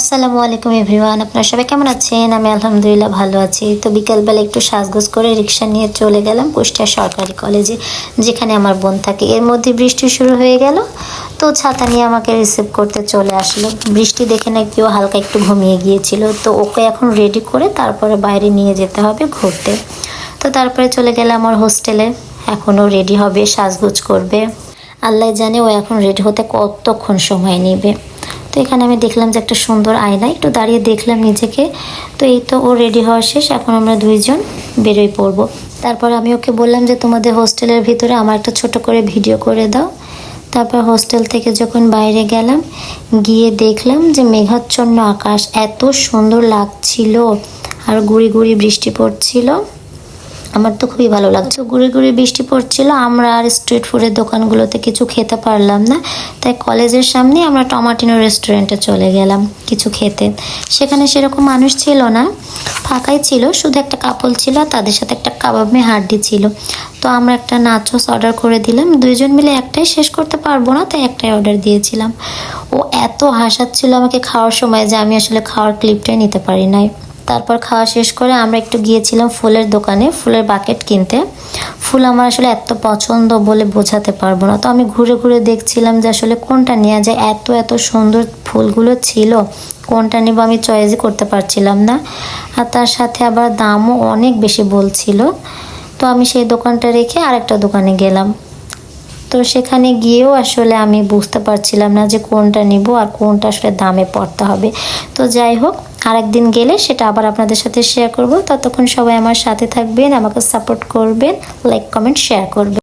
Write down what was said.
আসসালামু আলাইকুম এভরিওয়ান, আপনারা সবাই কেমন আছেন? আমি আলহামদুলিল্লাহ ভালো আছি। তো বিকালবেলা একটু সাজগোজ করে রিক্সা নিয়ে চলে গেলাম কুষ্টিয়া সরকারি কলেজে, যেখানে আমার বোন থাকে। এর মধ্যে বৃষ্টি শুরু হয়ে গেল, তো ছাতা নিয়ে আমাকে রিসিভ করতে চলে আসলো। বৃষ্টি দেখে না কেউ হালকা একটু ঘুমিয়ে গিয়েছিল। তো ওকে এখন রেডি করে তারপরে বাইরে নিয়ে যেতে হবে ঘুরতে। তো তারপরে চলে গেলে আমার হোস্টেলে। এখনও রেডি হবে, সাজগোজ করবে। আল্লাহ জানে ও এখন রেডি হতে কতক্ষণ সময় নেবে। তো এখানে আমি দেখলাম যে একটা সুন্দর আয়না, একটু দাঁড়িয়ে দেখলাম নিজেকে। তো এই তো ও রেডি হওয়া শেষ, এখন আমরা দুইজন বেরোই পড়ব। তারপর আমি ওকে বললাম যে, তোমাদের হোস্টেলের ভিতরে আমার একটা ছোট করে ভিডিও করে দাও। তারপর হোস্টেল থেকে যখন বাইরে গেলাম, গিয়ে দেখলাম যে মেঘাচ্ছন্ন আকাশ এত সুন্দর লাগছিল, আর গুড়ি গুড়ি বৃষ্টি পড়ছিল। আমার তো খুবই ভালো লাগছে। ঘুরে ঘুরে বৃষ্টি পড়ছিল, আমরা আর স্ট্রিট ফুডের দোকানগুলোতে কিছু খেতে পারলাম না। তাই কলেজের সামনে আমরা টমাটিনো রেস্টুরেন্টে চলে গেলাম কিছু খেতে। সেখানে সেরকম মানুষ ছিল না, ফাঁকাই ছিল, শুধু একটা কাপল ছিল তাদের সাথে একটা কাবাব মে হাড্ডি ছিল। তো আমরা একটা নাচোস অর্ডার করে দিলাম, দুইজন মিলে একটাই শেষ করতে পারব না, তাই একটাই অর্ডার দিয়েছিলাম। ও এত হাসাচ্ছিল আমাকে খাওয়ার সময় যে আমি আসলে খাওয়ার ক্লিপটাই নিতে পারি নাই। তারপর খাওয়া শেষ করে আমরা একটু গিয়েছিলাম ফুলের দোকানে, ফুলের বাকেট কিনতে। ফুল আমার আসলে এত পছন্দ বলে বোঝাতে পারব না। তো আমি ঘুরে ঘুরে দেখছিলাম যে আসলে কোনটা নেওয়া যায়, এত এত সুন্দর ফুলগুলো ছিল, কোনটা নেব আমি চয়েসই করতে পারছিলাম না। আর তার সাথে আবার দামও অনেক বেশি বলছিল। তো আমি সেই দোকানটা রেখে আরেকটা দোকানে গেলাম। তো সেখানে গিয়েও আসলে আমি বুঝতে পারছিলাম না যে কোনটা নিব আর কোনটা আসলে দামে পড়তে হবে। তো যাই হোক, আরেকদিন গেলে সেটা আবার আপনাদের সাথে শেয়ার করব। ততক্ষণ সবাই আমার সাথে থাকবেন, আমাকে সাপোর্ট করবেন লাইক কমেন্ট শেয়ার করবেন।